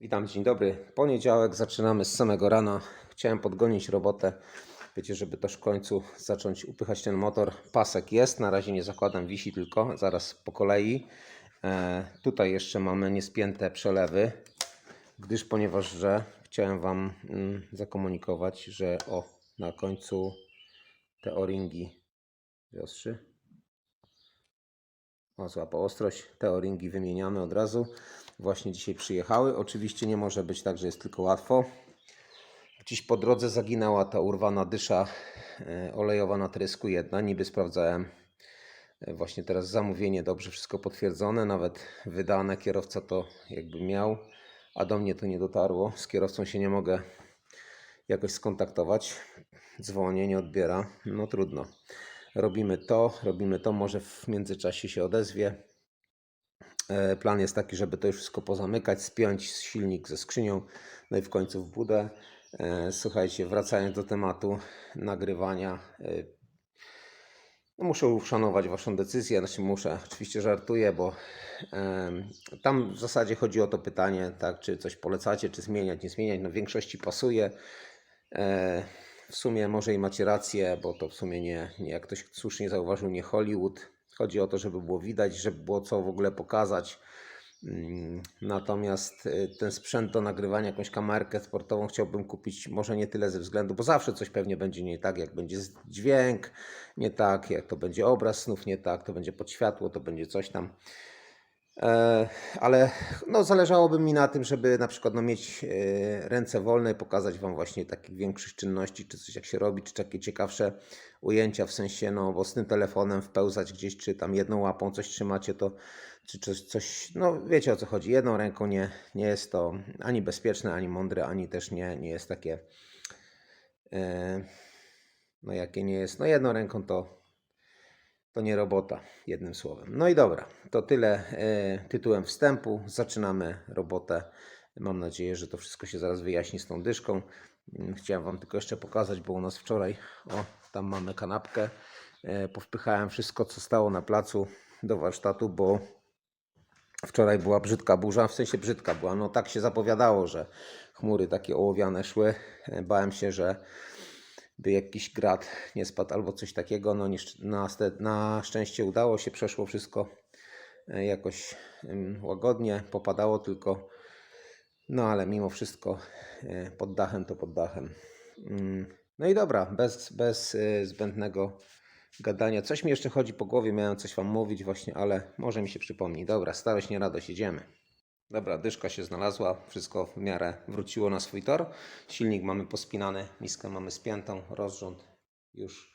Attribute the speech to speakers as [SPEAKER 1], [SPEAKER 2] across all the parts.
[SPEAKER 1] Witam, dzień dobry. Poniedziałek, zaczynamy z samego rana. Chciałem podgonić robotę. Wiecie, żeby też w końcu zacząć upychać ten motor. Pasek jest, na razie nie zakładam, wisi tylko, zaraz po kolei. E, tutaj jeszcze mamy niespięte przelewy, gdyż ponieważ, że chciałem Wam mm, zakomunikować, że o, na końcu te o-ringi wyostrzy. O, złapał ostrość. Te o-ringi wymieniamy od razu. Właśnie dzisiaj przyjechały. Oczywiście nie może być tak, że jest tylko łatwo. Gdzieś po drodze zaginęła ta urwana dysza e, olejowa na trysku jedna. Niby sprawdzałem e, właśnie teraz zamówienie dobrze wszystko potwierdzone, nawet wydane. Kierowca to jakby miał, a do mnie to nie dotarło. Z kierowcą się nie mogę jakoś skontaktować. Dzwonię, nie odbiera. No trudno. Robimy to, robimy to. Może w międzyczasie się odezwie. E, Plan jest taki, żeby to już wszystko pozamykać, spiąć silnik ze skrzynią, no i w końcu w budę. E, Słuchajcie, wracając do tematu nagrywania, e, no muszę uszanować Waszą decyzję, znaczy muszę, oczywiście żartuję, bo tam w zasadzie chodzi o to pytanie, tak, czy coś polecacie, czy zmieniać, nie zmieniać, no w większości pasuje. W sumie może i macie rację, bo to w sumie nie, nie jak ktoś słusznie zauważył, nie Hollywood. Chodzi o to, żeby było widać, żeby było co w ogóle pokazać. Mm, Natomiast y, ten sprzęt do nagrywania, jakąś kamerkę sportową chciałbym kupić może nie tyle ze względu, bo zawsze coś pewnie będzie nie tak, jak będzie dźwięk, nie tak, jak to będzie obraz snów, nie tak, to będzie pod światło, to będzie coś tam. E, ale no, zależałoby mi na tym, żeby na przykład no, mieć e, ręce wolne i pokazać Wam właśnie takich większych czynności, czy coś jak się robi, czy takie ciekawsze ujęcia, w sensie, no bo z tym telefonem wpełzać gdzieś, czy tam jedną łapą coś trzymacie, to czy coś, coś no wiecie o co chodzi, jedną ręką nie, nie jest to ani bezpieczne, ani mądre, ani też nie, nie jest takie, e, no jakie nie jest, no jedną ręką to to nie robota, jednym słowem. No i dobra, to tyle e, tytułem wstępu. Zaczynamy robotę. Mam nadzieję, że to wszystko się zaraz wyjaśni z tą dyszką. Mm, Chciałem Wam tylko jeszcze pokazać, bo u nas wczoraj, o, tam mamy kanapkę. E, powpychałem wszystko, co stało na placu do warsztatu, bo wczoraj była brzydka burza, w sensie brzydka była. No tak się zapowiadało, że chmury takie ołowiane szły. E, Bałem się, że by jakiś grad nie spadł albo coś takiego. No na, na szczęście udało się, przeszło wszystko e, jakoś łagodnie, popadało tylko. No ale mimo wszystko e, pod dachem to pod dachem. Mm, No i dobra, bez, bez e, zbędnego gadania. Coś mi jeszcze chodzi po głowie, miałem coś Wam mówić właśnie, ale może mi się przypomni. Dobra, starość nie radość, jedziemy. Dobra, dyszka się znalazła, wszystko w miarę wróciło na swój tor. Silnik mamy pospinany, miskę mamy spiętą, rozrząd już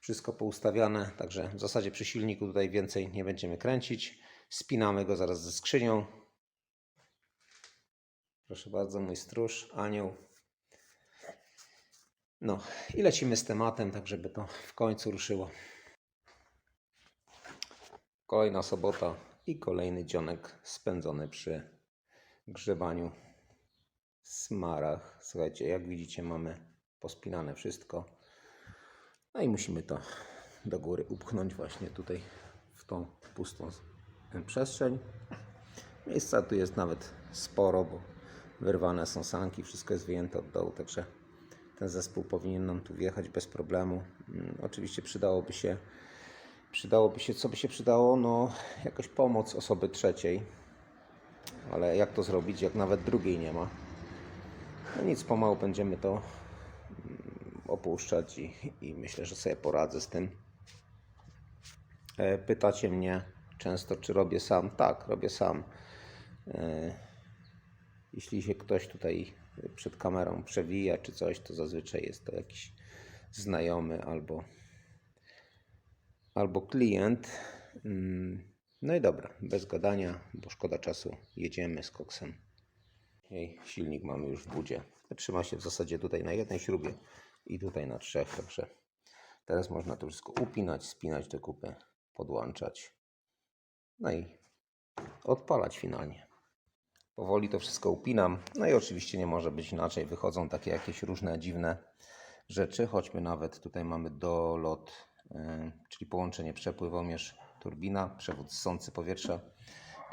[SPEAKER 1] wszystko poustawiane, także w zasadzie przy silniku tutaj więcej nie będziemy kręcić. Spinamy go zaraz ze skrzynią. Proszę bardzo, mój stróż, anioł. No i lecimy z tematem, tak żeby to w końcu ruszyło. Kolejna sobota i kolejny dzionek spędzony przy grzebaniu smarach. Słuchajcie, jak widzicie mamy pospinane wszystko. No i musimy to do góry upchnąć właśnie tutaj w tą pustą przestrzeń. Miejsca tu jest nawet sporo, bo wyrwane są sanki, wszystko jest wyjęte od dołu, także ten zespół powinien nam tu wjechać bez problemu. Mm, Oczywiście przydałoby się, przydałoby się, co by się przydało, no jakaś pomoc osoby trzeciej, ale jak to zrobić, jak nawet drugiej nie ma? No nic, pomału będziemy to mm, opuszczać i, i myślę, że sobie poradzę z tym. E, Pytacie mnie często, czy robię sam. Tak, robię sam. E, Jeśli się ktoś tutaj przed kamerą przewija czy coś, to zazwyczaj jest to jakiś znajomy albo, albo klient. Mm, No i dobra, bez gadania, bo szkoda czasu. Jedziemy z koksem. Jej, silnik mamy już w budzie. Trzyma się w zasadzie tutaj na jednej śrubie i tutaj na trzech, także teraz można to wszystko upinać, spinać te kupy, podłączać. No i odpalać finalnie. Powoli to wszystko upinam. No i oczywiście nie może być inaczej. Wychodzą takie jakieś różne dziwne rzeczy. Choćby nawet tutaj mamy dolot, czyli połączenie przepływomierz, turbina, przewód ssący powietrza.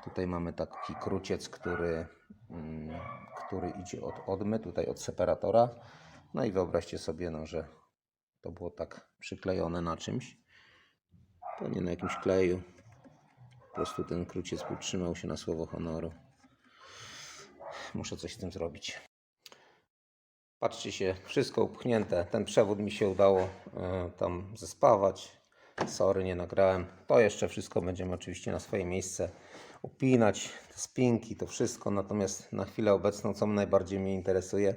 [SPEAKER 1] Tutaj mamy taki kruciec, który, mm, który idzie od odmy, tutaj od separatora. No i wyobraźcie sobie, no, że to było tak przyklejone na czymś. To nie na jakimś kleju. Po prostu ten kruciec utrzymał się na słowo honoru. Muszę coś z tym zrobić. Patrzcie się, wszystko upchnięte. Ten przewód mi się udało e, tam zespawać. Sorry, nie nagrałem. To jeszcze wszystko będziemy oczywiście na swoje miejsce upinać. Te spinki, to wszystko. Natomiast na chwilę obecną, co najbardziej mnie interesuje,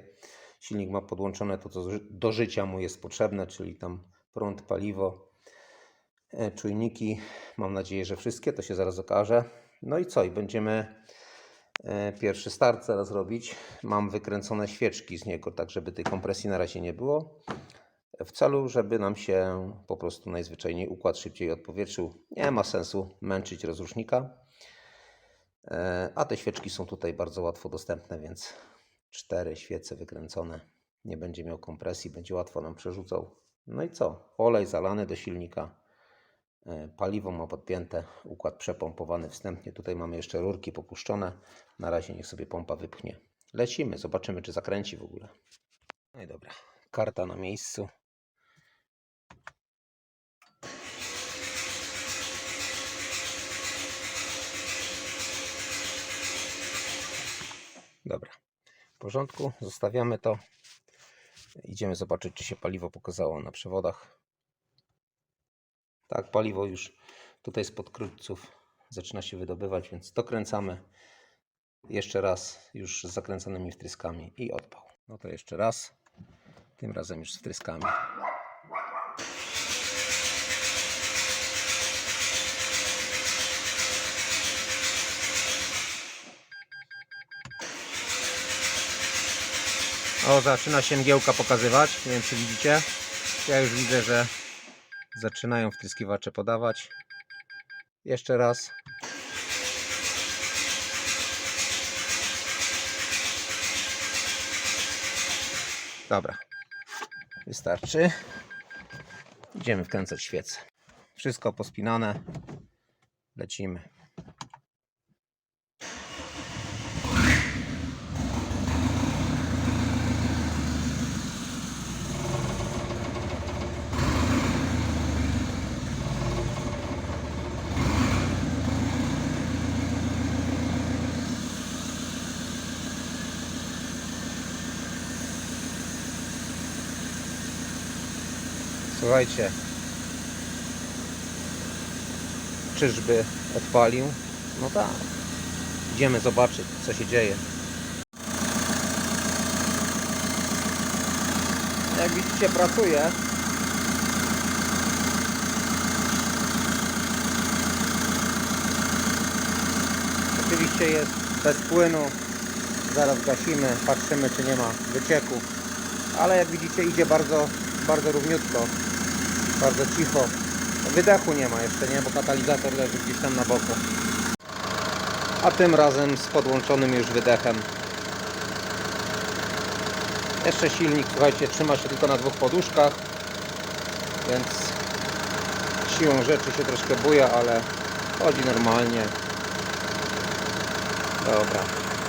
[SPEAKER 1] silnik ma podłączone to, co do życia mu jest potrzebne, czyli tam prąd, paliwo, e, czujniki. Mam nadzieję, że wszystkie, to się zaraz okaże. No i co? I będziemy pierwszy start zaraz robić. Mam wykręcone świeczki z niego, tak żeby tej kompresji na razie nie było. W celu, żeby nam się po prostu najzwyczajniej układ szybciej odpowietrzył. Nie ma sensu męczyć rozrusznika. E, A te świeczki są tutaj bardzo łatwo dostępne, więc cztery świece wykręcone. Nie będzie miał kompresji, będzie łatwo nam przerzucał. No i co? Olej zalany do silnika. Paliwo ma podpięte, układ przepompowany wstępnie. Tutaj mamy jeszcze rurki popuszczone. Na razie niech sobie pompa wypchnie. Lecimy, zobaczymy czy zakręci w ogóle. No i dobra, karta na miejscu. Dobra, w porządku, zostawiamy to. Idziemy zobaczyć, czy się paliwo pokazało na przewodach. Tak, paliwo już tutaj spod krótców zaczyna się wydobywać, więc dokręcamy jeszcze raz już z zakręconymi wtryskami i odpał. No to jeszcze raz, tym razem już z wtryskami. O, zaczyna się mgiełka pokazywać. Nie wiem, czy widzicie. Ja już widzę, że zaczynają wtryskiwacze podawać. Jeszcze raz. Dobra. Wystarczy. Idziemy wkręcać świece. Wszystko pospinane. Lecimy. Słuchajcie. Czyżby odpalił? No tak. Idziemy zobaczyć, co się dzieje. Jak widzicie, pracuje. Oczywiście jest bez płynu. Zaraz gasimy, patrzymy, czy nie ma wycieków. Ale jak widzicie, idzie bardzo, bardzo równiutko. Bardzo cicho. Wydechu nie ma jeszcze, nie? Bo katalizator leży gdzieś tam na boku. A tym razem z podłączonym już wydechem. Jeszcze silnik, słuchajcie, trzyma się tylko na dwóch poduszkach. Więc siłą rzeczy się troszkę buja, ale chodzi normalnie. Dobra,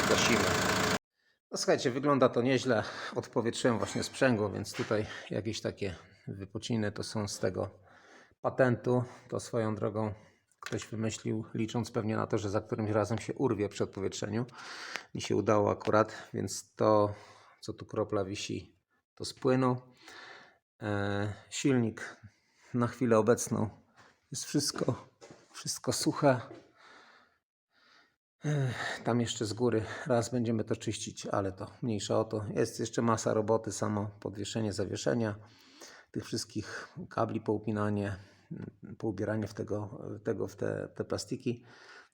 [SPEAKER 1] gasimy. No słuchajcie, wygląda to nieźle. Odpowietrzyłem właśnie sprzęgło, więc tutaj jakieś takie wypociny to są z tego patentu. To swoją drogą ktoś wymyślił, licząc pewnie na to, że za którymś razem się urwie przy odpowietrzeniu. Mi się udało akurat, więc to, co tu kropla wisi, to z płynu. E, silnik na chwilę obecną jest wszystko, wszystko suche. Ech, Tam jeszcze z góry raz będziemy to czyścić, ale to mniejsza o to. Jest jeszcze masa roboty, samo podwieszenie, zawieszenia tych wszystkich kabli, poupinanie, mm, poubieranie w tego, tego w te, te plastiki.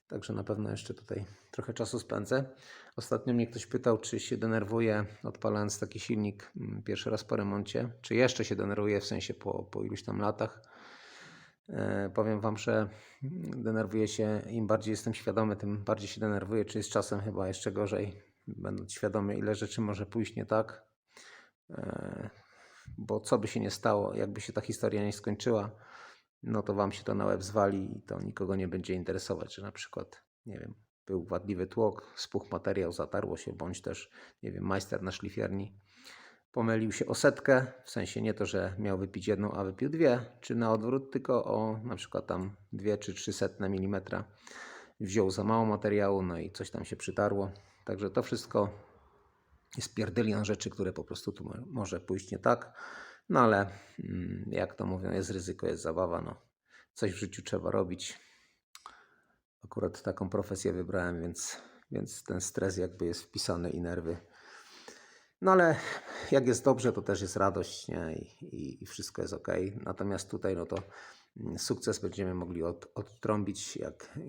[SPEAKER 1] Także na pewno jeszcze tutaj trochę czasu spędzę. Ostatnio mnie ktoś pytał, czy się denerwuje odpalając taki silnik mm, pierwszy raz po remoncie, czy jeszcze się denerwuje w sensie po, po iluś tam latach. E, Powiem Wam, że denerwuję się, im bardziej jestem świadomy, tym bardziej się denerwuję, czy z czasem chyba jeszcze gorzej, będąc świadomy, ile rzeczy może pójść nie tak. E, Bo co by się nie stało, jakby się ta historia nie skończyła, no to Wam się to na łeb zwali i to nikogo nie będzie interesować, że na przykład, nie wiem, był wadliwy tłok, spuchł materiał, zatarło się, bądź też, nie wiem, majster na szlifierni pomylił się o setkę, w sensie nie to, że miał wypić jedną, a wypił dwie, czy na odwrót, tylko o na przykład tam dwie czy trzy setne milimetra wziął za mało materiału, no i coś tam się przytarło. Także to wszystko jest pierdylion rzeczy, które po prostu tu mo- może pójść nie tak. No ale mm, jak to mówią, jest ryzyko, jest zabawa. No. Coś w życiu trzeba robić. Akurat taką profesję wybrałem, więc, więc ten stres jakby jest wpisany i nerwy. No ale jak jest dobrze, to też jest radość nie? I, i, i wszystko jest ok. Natomiast tutaj no to sukces będziemy mogli od, odtrąbić, jak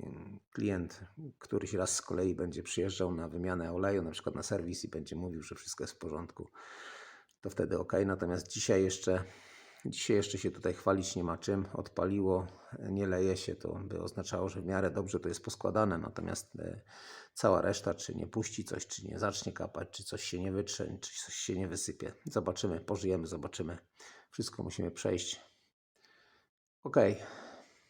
[SPEAKER 1] klient któryś raz z kolei będzie przyjeżdżał na wymianę oleju, na przykład na serwis i będzie mówił, że wszystko jest w porządku, to wtedy ok. Natomiast dzisiaj jeszcze, dzisiaj jeszcze się tutaj chwalić nie ma czym. Odpaliło, nie leje się, to by oznaczało, że w miarę dobrze to jest poskładane. Natomiast e, cała reszta, czy nie puści coś, czy nie zacznie kapać, czy coś się nie wytrze, czy coś się nie wysypie. Zobaczymy, pożyjemy, zobaczymy. Wszystko musimy przejść. Ok.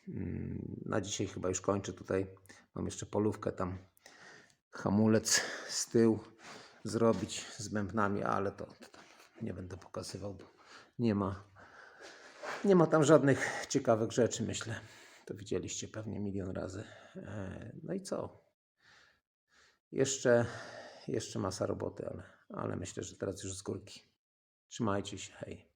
[SPEAKER 1] Mm, Na dzisiaj chyba już kończę tutaj. Mam jeszcze polówkę tam. Hamulec z tyłu zrobić z bębnami, ale to, to nie będę pokazywał, bo nie ma, nie ma tam żadnych ciekawych rzeczy, myślę. To widzieliście pewnie milion razy. E, No i co? Jeszcze, jeszcze masa roboty, ale, ale myślę, że teraz już z górki. Trzymajcie się, hej.